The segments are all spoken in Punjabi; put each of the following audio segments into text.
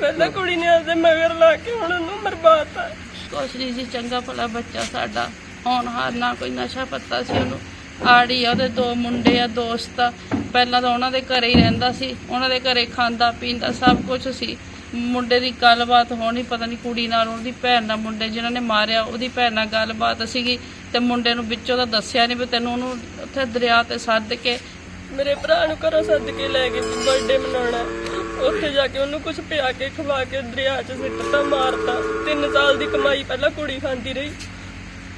ਪਹਿਲਾਂ ਕੁੜੀ ਨੇ ਆਪਦੇ ਮਗਰ ਲਾ ਕੇ ਹੁਣ ਉਹਨੂੰ ਮਰਵਾਤਾ। ਕੁਛ ਨਹੀਂ ਸੀ ਚੰਗਾ ਭਲਾ ਬੱਚਾ ਸਾਡਾ। ਹੁਣ ਹਾਰ ਨਾ ਕੋਈ ਨਸ਼ਾ ਪੱਤਾ ਸੀ ਉਹਨੂੰ। ਆੜੀ ਆ ਉਹਦੇ ਦੋ ਮੁੰਡੇ ਆ ਦੋਸਤ ਆ। ਪਹਿਲਾਂ ਤਾਂ ਉਹਨਾਂ ਦੇ ਘਰੇ ਹੀ ਰਹਿੰਦਾ ਸੀ। ਉਹਨਾਂ ਦੇ ਘਰੇ ਖਾਂਦਾ ਪੀਂਦਾ ਸਭ ਕੁਝ ਸੀ। ਮੁੰਡੇ ਦੀ ਗੱਲਬਾਤ ਹੋਣੀ ਪਤਾ ਨਹੀਂ ਕੁੜੀ ਨਾਲ ਉਹਦੀ ਭੈਣ ਨਾਲ ਮੁੰਡੇ ਜਿਨ੍ਹਾਂ ਨੇ ਮਾਰਿਆ ਉਹਦੀ ਭੈਣ ਨਾਲ ਗੱਲਬਾਤ ਸੀਗੀ ਤੇ ਮੁੰਡੇ ਨੂੰ ਵਿੱਚੋਂ ਤਾਂ ਦੱਸਿਆ ਨਹੀਂ ਵੀ ਤੈਨੂੰ ਉਹਨੂੰ ਉੱਥੇ ਦਰਿਆ ਤੇ ਸੱਦ ਕੇ ਮੇਰੇ ਭਰਾ ਨੂੰ ਘਰੋਂ ਸੱਦ ਕੇ ਲੈ ਗਏ ਬਰਥਡੇ ਮਨਾਉਣਾ। ਉੱਥੇ ਜਾ ਕੇ ਉਹਨੂੰ ਕੁਝ ਪਿਆ ਕੇ ਖਵਾ ਕੇ ਦਰਿਆ 'ਚ ਸਿੱਟਤਾ ਮਾਰਤਾ। 3 ਸਾਲ ਦੀ ਕਮਾਈ ਪਹਿਲਾਂ ਕੁੜੀ ਖਾਂਦੀ ਰਹੀ।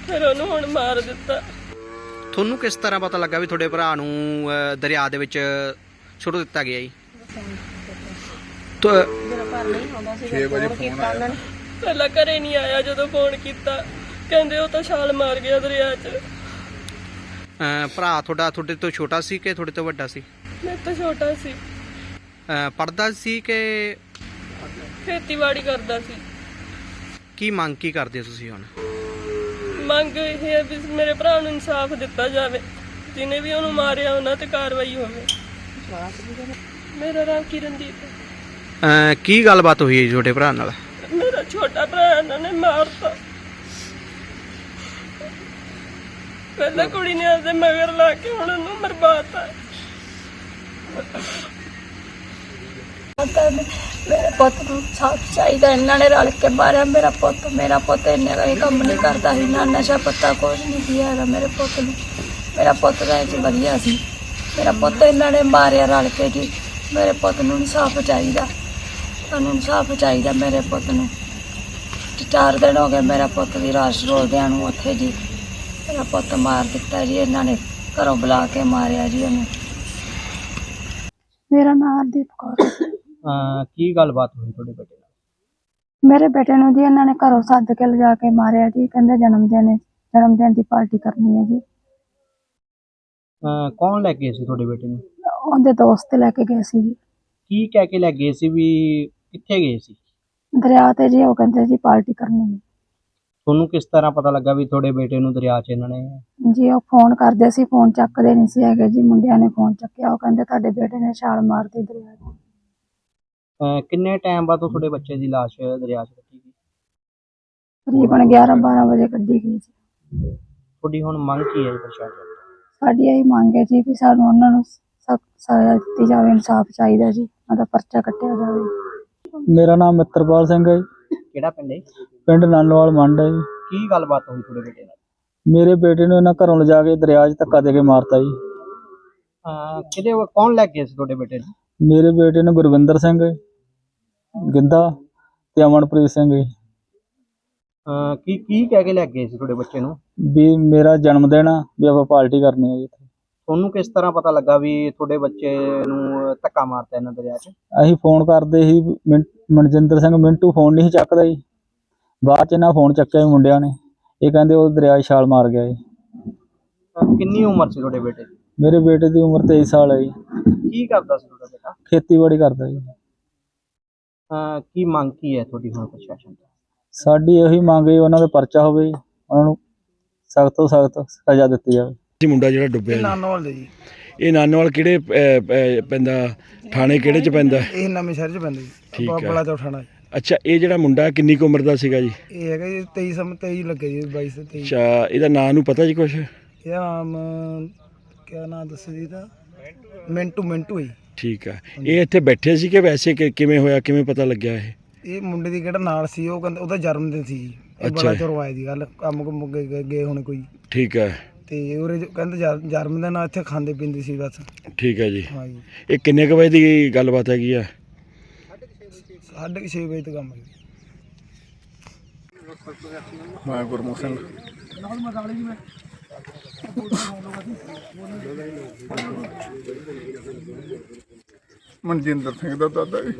ਫਿਰ ਉਹਨੂੰ ਹੁਣ ਮਾਰ ਦਿੱਤਾ। ਤੁਹਾਨੂੰ ਕਿਸ ਤਰ੍ਹਾਂ ਪਤਾ ਲੱਗਾ ਵੀ ਤੁਹਾਡੇ ਭਰਾ ਨੂੰ ਅਹ, ਦਰਿਆ ਦੇ ਵਿੱਚ ਸੁੱਟ ਦਿੱਤਾ ਗਿਆ ਜੀ? ਤੋ ਪਹਿਲਾਂ ਘਰੇ ਨਹੀਂ ਆਇਆ ਜਦੋਂ ਫੋਨ ਕੀਤਾ। ਕਹਿੰਦੇ ਉਹ ਤਾਂ ਛਾਲ ਮਾਰ ਗਿਆ ਦਰਿਆ 'ਚ। ਅਹ, ਭਰਾ ਤੁਹਾਡਾ ਤੁਹਾਡੇ ਤੋਂ ਛੋਟਾ ਸੀ ਕਿ ਤੁਹਾਡੇ ਤੋਂ ਵੱਡਾ ਸੀ? ਮੈਂ ਤਾਂ ਛੋਟਾ ਸੀ। ਪੜਦਾ ਸੀ ਕਿ ਖੇਤੀਬਾੜੀ ਕਰਦਾ ਸੀ। ਕੀ ਮੰਗ ਕੀ ਕਰਦੇ ਹੋ ਤੁਸੀਂ ਹੁਣ? ਮੰਗ ਇਹ ਹੈ ਵੀ ਮੇਰੇ ਭਰਾ ਨੂੰ ਇਨਸਾਫ ਦਿੱਤਾ ਜਾਵੇ। ਜਿਹਨੇ ਵੀ ਉਹਨੂੰ ਮਾਰਿਆ ਉਹਨਾਂ ਤੇ ਕਾਰਵਾਈ ਹੋਵੇ। ਮੇਰਾ ਨਾਮ ਕਿਰਨਦੀਪ ਹੈ। ਅਹ, ਕੀ ਗੱਲਬਾਤ ਹੋਈ ਹੈ ਜੀ ਤੁਹਾਡੇ ਭਰਾ ਨਾਲ? ਮੇਰਾ ਛੋਟਾ ਭਰਾ ਇਹਨਾਂ ਨੇ ਮਾਰਤਾ। ਪਹਿਲਾਂ ਕੁੜੀ ਨੇ ਆਪਦੇ ਮਗਰ ਲਾ ਕੇ ਹੁਣ ਉਹਨੂੰ ਮਰਵਾਤਾ। ਮੇਰੇ ਪੁੱਤ ਨੂੰ ਸਾਥ ਚਾਹੀਦਾ, ਇਹਨਾਂ ਨੇ ਰਲ ਕੇ ਮਾਰਿਆ। ਮੇਰਾ ਪੁੱਤ ਮੇਰਾ ਪੁੱਤ ਇੰਨੇ ਦਾ ਇਹ ਕੰਮ ਨਹੀਂ ਕਰਦਾ ਸੀ, ਨਾ ਨਸ਼ਾ ਪੱਤਾ ਕੁਝ ਨਹੀਂ ਕੀਤਾ ਹੈਗਾ ਮੇਰੇ ਪੁੱਤ ਨੂੰ। ਮੇਰਾ ਪੁੱਤ ਦਾ ਇਹ 'ਚ ਵਧੀਆ ਸੀ। ਮੇਰਾ ਪੁੱਤ ਇਹਨਾਂ ਨੇ ਮਾਰਿਆ ਰਲ ਕੇ ਜੀ। ਮੇਰੇ ਪੁੱਤ ਨੂੰ ਇਨਸਾਫ ਚਾਹੀਦਾ। ਤੁਹਾਨੂੰ ਇਨਸਾਫ ਚਾਹੀਦਾ ਮੇਰੇ ਪੁੱਤ ਨੂੰ। ਚਾਰ ਦਿਨ ਹੋ ਗਏ ਮੇਰਾ ਪੁੱਤ ਦੀ ਰਾਸ਼ ਰੋਲਦਿਆਂ ਨੂੰ ਉੱਥੇ ਜੀ। ਮੇਰਾ ਪੁੱਤ ਮਾਰ ਦਿੱਤਾ ਜੀ, ਇਹਨਾਂ ਨੇ ਘਰੋਂ ਬੁਲਾ ਕੇ ਮਾਰਿਆ ਜੀ ਉਹਨੂੰ। ਮੇਰਾ ਨਾਮ ਦੀਪ ਕੌਰ ਕੀ ਗੱਲਬਾਤ ਹੋਈ ਤੁਹਾਡੇ ਬੇਟੇ ਨਾਲ? ਮੇਰੇ ਬੇਟੇ ਨੂੰ ਜੀ ਇਹਨਾਂ ਨੇ ਘਰੋਂ ਸੱਦ ਕੇ ਲਿਜਾ ਕੇ ਮਾਰਿਆ ਜੀ ਕਹਿੰਦੇ ਜਨਮ ਦਿਨ ਹੈ ਜਨਮ ਦਿਨ ਦੀ ਪਾਰਟੀ ਕਰਨੀ ਹੈ ਜੀ। ਕੌਣ ਲੈ ਗਏ ਸੀ ਤੁਹਾਡੇ ਬੇਟੇ ਨੂੰ? ਉਹਦੇ ਦੋਸਤ ਲੈ ਕੇ ਗਏ ਸੀ ਜੀ। ਕੀ ਕਹਿ ਕੇ ਲੈ ਗਏ ਸੀ ਵੀ ਕਿੱਥੇ ਗਏ ਸੀ? ਦਰਿਆ ਤੇ ਜੀ ਉਹ ਕਹਿੰਦੇ ਜੀ ਪਾਰਟੀ ਕਰਨੀ ਹੈ। ਤੁਹਾਨੂੰ ਕਿਸ ਤਰ੍ਹਾਂ ਪਤਾ ਲੱਗਾ ਵੀ ਤੁਹਾਡੇ ਬੇਟੇ ਨੂੰ ਦਰਿਆ 'ਚ ਇਹਨਾਂ ਨੇ? ਜੀ ਉਹ ਫੋਨ ਕਰਦੇ ਸੀ ਫੋਨ ਚੱਕਦੇ ਨਹੀਂ ਸੀ ਹੈਗੇ ਜੀ ਮੁੰਡਿਆਂ ਨੇ ਫੋਨ ਚੱਕਿਆ ਉਹ ਕਹਿੰਦੇ ਤੁਹਾਡੇ ਬੇਟੇ ਨੇ ਛਾਲ ਮਾਰਤੀ ਦਰਿਆ 'ਚ। ਅਹ ਕਿੰਨੇ ਟਾਈਮ ਬਾਅਦ ਤੁਹਾਡੇ ਬੱਚੇ ਦੀ ਲਾਸ਼ ਦਰਿਆ 'ਚ ਕੱਢੀ ਗਈ? ਤਕਰੀਬਨ 11 12 ਵਜੇ ਕੱਢੀ ਗਈ ਜੀ ਤੁਹਾਡੀ ਹੁਣ ਮੰਗ ਕੀ ਹੈ ਜੀ ਪ੍ਰਸ਼ਾਸਨ ਤੋਂ? ਸਾਡੀ ਇਹੀ ਮੰਗ ਹੈ ਜੀ ਵੀ ਸਾਨੂੰ ਉਹਨਾਂ ਨੂੰ ਸਖਤ ਸਜ਼ਾ ਦਿੱਤੀ ਜਾਵੇ ਇਨਸਾਫ ਚਾਹੀਦਾ ਜੀ ਉਹਦਾ ਪਰਚਾ ਕੱਟਿਆ ਜਾਵੇ। ਮੇਰਾ ਨਾਮ ਮਿੱਤਰਪਾਲ ਸਿੰਘ ਹੈ ਜੀ। ਕਿਹੜਾ ਪਿੰਡ ਹੈ ਪਿੰਡ ਨਾਨੋਵਾਲ ਮੰਡ ਹੈ ਜੀ। ਕੀ ਗੱਲਬਾਤ ਹੋਈ ਤੁਹਾਡੇ ਬੇਟੇ ਨਾਲ? ਮੇਰੇ ਬੇਟੇ ਨੂੰ ਇਹਨਾਂ ਘਰੋਂ ਲਿਜਾ ਕੇ ਦਰਿਆ 'ਚ ਧੱਕਾ ਦੇ ਕੇ ਮਾਰਤਾ ਜੀ। ਅਹ ਕਿਹਦੇ ਕੌਣ ਲੈ ਗਏ ਸੀ ਤੁਹਾਡੇ ਬੇਟੇ ਨੂੰ? ਮੇਰੇ ਬੇਟੇ ਨੂੰ ਗੁਰਵਿੰਦਰ ਸਿੰਘ ਹੈ, ਗਿੱਧਾ ਤੇ ਅਮਨਪ੍ਰੀਤ ਸਿੰਘ। ਅਹ ਕੀ ਕੀ ਕਹਿ ਕੇ ਲੈ ਗਏ ਸੀ ਤੁਹਾਡੇ ਬੱਚੇ ਨੂੰ? ਵੀ ਮੇਰਾ ਜਨਮ ਦਿਨ ਆ ਵੀ ਆਪਾਂ ਪਾਰਟੀ ਕਰਨੀ ਹੈ ਜੀ ਇੱਥੇ। ਤੁਹਾਨੂੰ ਕਿਸ ਤਰ੍ਹਾਂ ਪਤਾ ਲੱਗਾ ਵੀ ਤੁਹਾਡੇ ਬੱਚੇ ਨੂੰ ਧੱਕਾ ਮਾਰਤਾ ਇਹਨਾਂ ਦਰਿਆ 'ਚ? ਅਸੀਂ ਫੋਨ ਕਰਦੇ ਸੀ ਮਨਜਿੰਦਰ ਸਿੰਘ ਮਿੰਟੂ ਫੋਨ ਨਹੀਂ ਸੀ ਚੱਕਦਾ ਜੀ। ਬਾਅਦ 'ਚ ਇਹਨਾਂ ਫੋਨ ਚੱਕਿਆ ਜੀ ਮੁੰਡਿਆਂ ਨੇ। ਇਹ ਕਹਿੰਦੇ ਉਹ ਦਰਿਆ 'ਚ ਛਾਲ ਮਾਰ ਗਿਆ ਜੀ। ਅਹ ਕਿੰਨੀ ਉਮਰ ਸੀ ਤੁਹਾਡੇ ਬੇਟੇ ਦੀ? ਮੇਰੇ ਬੇਟੇ ਦੀ ਉਮਰ 23 ਸਾਲ ਹੈ ਜੀ। ਕੀ ਕਰਦਾ ਸੀ ਤੁਹਾਡਾ ਬੇਟਾ? ਖੇਤੀਬਾੜੀ ਕਰਦਾ ਜੀ। ਅਹ ਕੀ ਮੰਗ ਕੀ ਹੈ ਤੁਹਾਡੀ ਹੁਣ ਪ੍ਰਸ਼ਾਸਨ ਤੋਂ? ਸਾਡੀ ਇਹੀ ਮੰਗ ਹੈ ਉਹਨਾਂ ਦਾ ਪਰਚਾ ਹੋਵੇ। ਉਹਨਾਂ ਨੂੰ ਸਖਤ ਤੋਂ ਸਖਤ ਸਜ਼ਾ ਦਿੱਤੀ ਜਾਵੇ। ਜੀ ਮੁੰਡਾ ਜਿਹੜਾ ਡੁੱਬਿਆ ਜੀ। ਨਾਨੋਵਾਲ ਦੇ ਜੀ। ਇਹ ਨਾਨੋਵਾਲ ਕਿਹੜੇ ਅਹ, ਅਹ, ਪੈਂਦਾ? ਥਾਣੇ ਕਿਹੜੇ ਚ ਪੈਂਦਾ? ਇਹ ਨਵੇਂ ਸ਼ਹਿਰ ਚ ਪੈਂਦਾ ਜੀ। ਠੀਕ ਆ। ਬੜਾ ਚੌਠਾਣਾ ਜੀ। ਅੱਛਾ ਇਹ ਜਿਹੜਾ ਮੁੰਡਾ ਕਿੰਨੀ ਕੁ ਉਮਰ ਦਾ ਸੀਗਾ ਜੀ? ਇਹ ਹੈਗਾ ਜੀ 23 ਸਮ 23 ਲੱਗੇ ਜੀ 22 ਤੇ 23 ਅੱਛਾ ਇਹਦਾ ਨਾਂ ਨੂੰ ਪਤਾ ਜੀ ਕੁਛ? ਇਹਦਾ ਨਾਮ ਕਿਆ ਨਾਮ ਦੱਸਿਆ ਜੀ ਦਾ ਮਿੰਟੂ ਮਿੰਟੂ ਜੀ ਠੀਕ ਆ। ਇਹ ਇੱਥੇ ਬੈਠੇ ਸੀ ਕਿ ਵੈਸੇ ਕਿ- ਕਿਵੇਂ ਹੋਇਆ ਕਿਵੇਂ ਪਤਾ ਲੱਗਿਆ ਇਹ? ਇਹ ਮੁੰਡੇ ਦੀ ਕਿਹੜਾ ਨਾਲ ਸੀ ਉਹ ਕਹਿੰਦਾ ਉਹਦਾ ਜਨਮ ਦਿਨ ਸੀ ਜੀ। ਇਹ ਅੱਛਾ। ਬੜਾ ਚੋਰ ਆਇਆ ਦੀ ਗੱਲ ਕੰਮ ਕੁਮ ਗਏ- ਗਏ ਗਏ ਹੋਣੇ ਕੋਈ। ਠੀਕ ਆ। ਤੇ ਉਹਰੇ ਕਹਿੰਦੇ ਜਰ- ਜਨਮ ਦਿਨ ਆ, ਇੱਥੇ ਖਾਂਦੇ ਪੀਂਦੇ ਸੀ ਬਸ। ਠੀਕ ਆ ਜੀ। ਹਾਂ ਜੀ। ਇਹ ਕਿੰਨੇ ਕੁ ਵਜੇ ਦੀ ਗੱਲਬਾਤ ਹੈਗੀ ਆ? ਸਾਢੇ ਕੁ ਛੇ ਵਜੇ ਤੱਕ ਕੰਮ ਹੈ ਜੀ ਮੈਂ ਗੁਰਮੁਖ ਸਿੰਘ। ਮਨਜਿੰਦਰ ਸਿੰਘ ਦਾ ਦਾਦਾ ਜੀ।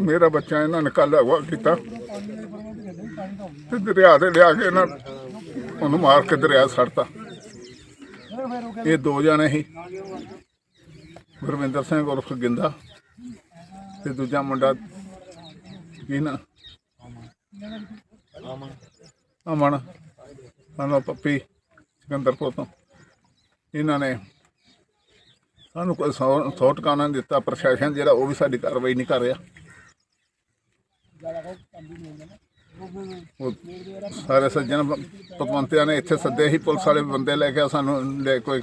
ਮੇਰਾ ਬੱਚਾ ਇਹਨਾਂ ਨੇ ਕੱਲ ਅਗਵਾ ਕੀਤਾ। ਤੇ ਦਰਿਆ ਤੇ ਲਿਆ ਕੇ ਇਹਨਾਂ ਉਹਨੂੰ ਮਾਰ ਕੇ ਦਰਿਆ ਸੜਤਾ। ਇਹ ਦੋ ਜਣੇ ਸੀ। ਗੁਰਵਿੰਦਰ ਸਿੰਘ ਉਰਫ ਗਿੰਦਾ ਤੇ ਦੂਜਾ ਮੁੰਡਾ ਕੀ ਨਾ ਅਮਨ ਅਮਨ ਪੱਪੀ ਸਿਕੰਦਰਪੁਰ ਤੋਂ ਇਹਨਾਂ ਨੇ ਸਾਨੂੰ ਕੋਈ ਸੌ ਸੌ ਟਿਕਾਣਾ ਨਹੀਂ ਦਿੱਤਾ ਪ੍ਰਸ਼ਾਸਨ ਜਿਹੜਾ ਉਹ ਵੀ ਸਾਡੀ ਕਾਰਵਾਈ ਨਹੀਂ ਕਰ ਰਿਹਾ। ਸਾਰੇ ਸੱਜਣ ਪਤਵੰਤਿਆਂ ਨੇ ਇੱਥੇ ਸੱਦੇ ਸੀ ਪੁਲਿਸ ਵਾਲੇ ਬੰਦੇ ਲੈ ਕੇ ਸਾਨੂੰ ਲੈ ਕੋਈ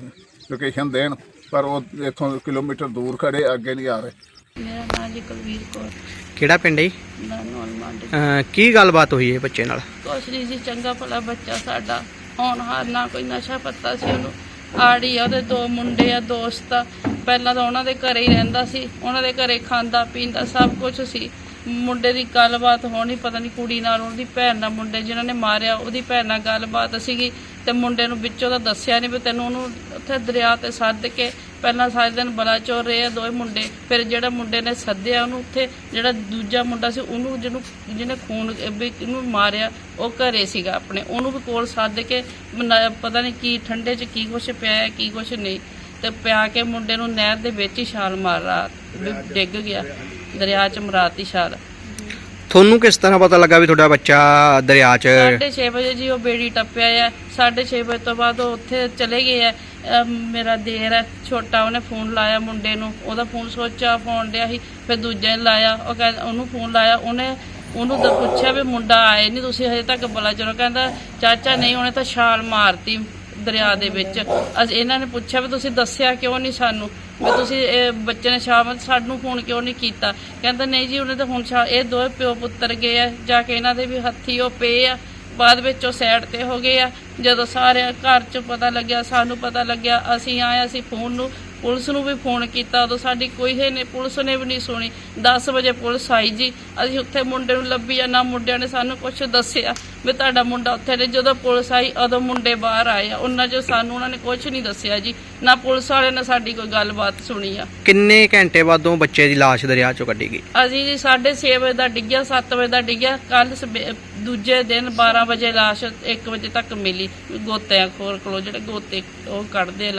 ਲੋਕੇਸ਼ਨ ਦੇਣ ਪਰ ਉਹ ਇੱਥੋਂ ਕਿਲੋਮੀਟਰ ਦੂਰ ਖੜੇ ਅੱਗੇ ਨਹੀਂ ਆ ਰਹੇ। ਮੇਰਾ ਨਾਂ ਜੀ ਕੁਲਵੀਰ ਕੌਰ। ਕਿਹੜਾ ਪਿੰਡ ਹੈ ਜੀ? ਨਾਨੋਲ ਮੰਡ ਅਹ ਕੀ ਗੱਲਬਾਤ ਹੋਈ ਹੈ ਬੱਚੇ ਨਾਲ? ਕੁਛ ਨਹੀਂ ਸੀ, ਚੰਗਾ ਭਲਾ ਬੱਚਾ ਸਾਡਾ। ਹੋਣਹਾਰ ਨਾ ਕੋਈ ਨਸ਼ਾ ਪੱਤਾ ਸੀ ਉਹਨੂੰ। ਆੜੀ ਆ, ਉਹਦੇ ਦੋ ਮੁੰਡੇ ਆ, ਦੋਸਤ ਆ। ਪਹਿਲਾਂ ਤਾਂ ਉਹਨਾਂ ਦੇ ਘਰੇ ਹੀ ਰਹਿੰਦਾ ਸੀ। ਉਹਨਾਂ ਦੇ ਘਰੇ ਖਾਂਦਾ, ਪੀਂਦਾ, ਸਭ ਕੁਝ ਸੀ। ਮੁੰਡੇ ਦੀ ਗੱਲਬਾਤ ਹੋਣੀ, ਪਤਾ ਨਹੀਂ ਕੁੜੀ ਨਾਲ ਉਹਦੀ ਭੈਣ ਨਾਲ ਮੁੰਡੇ ਜਿਨ੍ਹਾਂ ਨੇ ਮਾਰਿਆ, ਉਹਦੀ ਭੈਣ ਨਾਲ ਗੱਲਬਾਤ ਸੀਗੀ। ਤੇ ਮੁੰਡੇ ਨੂੰ ਵਿੱਚੋਂ ਤਾਂ ਦੱਸਿਆ ਨਹੀਂ ਵੀ ਤੈਨੂੰ ਉਹਨੂੰ ਉੱਥੇ ਦਰਿਆ ਤੇ ਸੱਦ ਕੇ ਪਹਿਲਾਂ ਸਾਰੇ ਦਿਨ ਬਲਾ ਚੋਰ ਰਹੇ ਆ ਦੋਵੇਂ ਮੁੰਡੇ। ਫਿਰ ਜਿਹੜਾ ਮੁੰਡੇ ਨੇ ਸੱਦਿਆ ਉਹਨੂੰ ਉੱਥੇ ਜਿਹੜਾ ਦੂਜਾ ਮੁੰਡਾ ਸੀ ਉਹਨੂੰ ਜਿਹਨੂੰ ਜਿਹਨੇ ਖੂਨ ਵੀ ਇਹਨੂੰ ਮਾਰਿਆ ਉਹ ਘਰੇ ਸੀਗਾ ਆਪਣੇ। ਉਹਨੂੰ ਵੀ ਕੋਲ ਸੱਦ ਕੇ ਮਨਾ- ਪਤਾ ਨਹੀਂ ਕੀ ਠੰਡੇ 'ਚ ਕੀ ਕੁਛ ਪਿਆ ਹੈ ਕੀ ਕੁਛ ਨਹੀਂ। ਤੇ ਪਿਆ ਕੇ ਮੁੰਡੇ ਨੂੰ ਨਹਿਰ ਦੇ ਵਿੱਚ ਹੀ ਛਾਲ ਮਾਰ ਰਾ ਡਿੱਗ ਗਿਆ। ਦਰਿਆ 'ਚ ਮਰਾਤੀ ਛਾਲ। ਤੁਹਾਨੂੰ ਕਿਸ ਤਰ੍ਹਾਂ ਪਤਾ ਲੱਗਾ ਵੀ ਤੁਹਾਡਾ ਬੱਚਾ ਦਰਿਆ 'ਚ ਸਾਢੇ ਛੇ ਵਜੇ ਜੀ ਉਹ ਬੇੜੀ ਟੱਪਿਆ ਆ। ਸਾਢੇ ਛੇ ਵਜੇ ਤੋਂ ਬਾਅਦ ਉਹ ਉੱਥੇ ਚਲੇ ਗਏ ਆ। ਮੇਰਾ ਦੇਰ ਹੈ, ਛੋਟਾ ਉਹਨੇ ਫੋਨ ਲਾਇਆ ਮੁੰਡੇ ਨੂੰ, ਉਹਦਾ ਫੋਨ ਸੋਚ ਆ ਫੋਨ ਡਿਆ ਸੀ, ਫਿਰ ਦੂਜੇ ਨੇ ਲਾਇਆ, ਉਹ ਕਹਿੰਦਾ ਉਹਨੂੰ ਫੋਨ ਲਾਇਆ, ਉਹਨੇ, ਉਹਨੂੰ ਤਾਂ ਪੁੱਛਿਆ ਵੀ ਮੁੰਡਾ ਆਏ ਨਹੀਂ ਤੁਸੀਂ ਹਜੇ ਤੱਕ ਬਲਾ ਚਲੋ ਕਹਿੰਦਾ, ਚਾਚਾ ਨਹੀਂ, ਉਹਨੇ ਤਾਂ ਛਾਲ ਮਾਰਤੀ ਦਰਿਆ ਦੇ ਵਿੱਚ। ਅਸੀਂ, ਇਹਨਾਂ ਨੇ ਪੁੱਛਿਆ ਵੀ ਤੁਸੀਂ ਦੱਸਿਆ ਕਿਉਂ ਨਹੀਂ ਸਾਨੂੰ? ਵੀ ਤੁਸੀਂ, ਇਹ ਬੱਚੇ ਨੇ ਸ਼ਾਮ ਸਾਨੂੰ ਫੋਨ ਕਿਉਂ ਨਹੀਂ ਕੀਤਾ? ਕਹਿੰਦਾ, ਨਹੀਂ ਜੀ, ਉਹਨੇ ਤਾਂ ਹੁਣ ਛਾ- ਇਹ ਦੋਵੇਂ ਪਿਓ ਪੁੱਤਰ ਗਏ ਆ, ਜਾ ਕੇ ਇਹਨਾਂ ਦੇ ਵੀ ਹੱਥੀ ਉਹ ਪਏ ਆ, ਬਾਅਦ ਵਿੱਚ ਉਹ ਸਾਈਡ ਤੇ ਹੋ ਗਏ ਆ ਜਦੋਂ ਸਾਰੇ ਘਰ 'ਚ ਪਤਾ ਲੱਗਿਆ ਸਾਨੂੰ ਪਤਾ ਲੱਗਿਆ ਅਸੀਂ ਆਏ ਅਸੀਂ ਫੋਨ ਨੂੰ ਪੁਲਿਸ ਨੂੰ ਵੀ ਫੋਨ ਕੀਤਾ ਉਦੋਂ ਸਾਡੀ ਕੋਈ ਹੈ ਨੇ ਪੁਲਿਸ ਨੇ ਵੀ ਨਹੀਂ ਸੁਣੀ। 10 ਵਜੇ ਪੁਲਿਸ ਆਈ ਜੀ ਅਸੀਂ ਉੱਥੇ ਮੁੰਡੇ ਨੂੰ ਲੱਭੀ ਆ ਨਾ ਮੁੰਡਿਆਂ ਨੇ ਸਾਨੂੰ ਕੁਝ ਦੱਸਿਆ ਵੀ ਤੁਹਾਡਾ ਮੁੰਡਾ ਉੱਥੇ ਨੇ। ਜਦੋਂ ਪੁਲਿਸ ਆਈ ਉਦੋਂ ਮੁੰਡੇ ਬਾਹਰ ਆਏ ਆ ਉਹਨਾਂ 'ਚ ਸਾਨੂੰ ਉਹਨਾਂ ਨੇ ਕੁਝ ਨਹੀਂ ਦੱਸਿਆ ਜੀ ਨਾ ਪੁਲਿਸ ਵਾਲਿਆਂ ਨੇ ਸਾਡੀ ਕੋਈ ਗੱਲਬਾਤ ਸੁਣੀ ਆ। ਕਿੰਨੇ ਘੰਟੇ ਬਾਅਦੋਂ ਬੱਚੇ ਦੀ ਲਾਸ਼ ਦਰਿਆ 'ਚੋਂ ਕੱਢੀ ਗਈ? ਅਸੀਂ ਜੀ 6:30 ਵਜੇ ਦਾ ਡਿੱਗਿਆ 7 ਵਜੇ ਦਾ ਡਿੱਗਿਆ ਕੱਲ ਦੂਜੇ ਦਿਨ 12 ਵਜੇ ਲਾਸ਼ 1 ਵਜੇ ਤੱਕ ਮਿਲੀ ਗੋਤਿਆਂ ਖੋਰ ਕੋਲੋਂ ਜਿਹੜੇ ਗੋਤੇ ਉਹ ਕੱਢਦੇ ਅਹ